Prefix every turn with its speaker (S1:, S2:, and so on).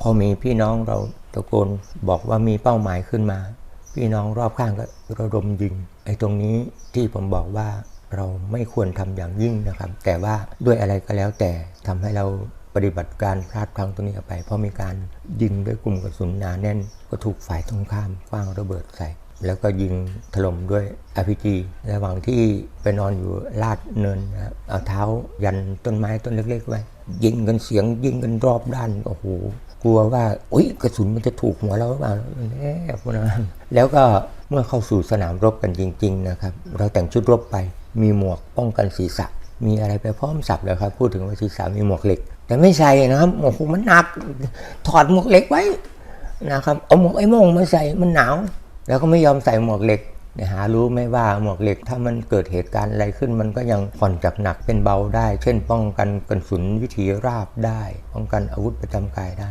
S1: พอมีพี่น้องเราตะโกนบอกว่ามีเป้าหมายขึ้นมา พี่น้องรอบข้างก็ระดมยิงไอ้ตรงนี้ที่ผมบอกว่าเราไม่ควรทำอย่างยิ่งนะครับ แต่ว่าด้วยอะไรก็แล้วแต่ทำให้เราปฏิบัติการพลาดพลั้งตรงนี้ออกไป เพราะมีการยิงด้วยกลุ่มกระสุนหนาแน่น ก็ถูกฝ่ายตรงข้ามคว้างระเบิดใส่ แล้วก็ยิงถล่มด้วย RPG ระหว่างที่ไปนอนอยู่ลาดเนินนะครับเอาเท้ายันต้นไม้ต้นเล็กๆไว้ยิงกันเสียงยิงกันรอบด้านโอ้โหกลัวว่าอุ้ยกระสุนมันจะถูกหัวเราหรือเปล่าแน่พวกนั้นแล้วก็เมื่อเข้าสู่สนามรบกันจริง ๆ นะครับ เราแต่งชุดรบไป มีหมวกป้องกันศีรษะ มีอะไรไปพร้อมสับเลยครับ พูดถึงว่าศีรษะมีหมวกเหล็ก แต่ไม่ใส่นะครับโอ้โหมันหนัก ถอดหมวกเหล็กไว้นะครับ เอาหมวกไอ้มงมาใส่มันหนาว แล้วก็ไม่ยอมใส่หมวกเหล็กหารู้ไหมว่าหมวกเหล็กถ้ามันเกิดเหตุการณ์อะไรขึ้น มันก็ยังผ่อนจากหนักเป็นเบาได้ เช่น ป้องกันกระสุนวิถีราบได้ ป้องกันอาวุธประจำกายได้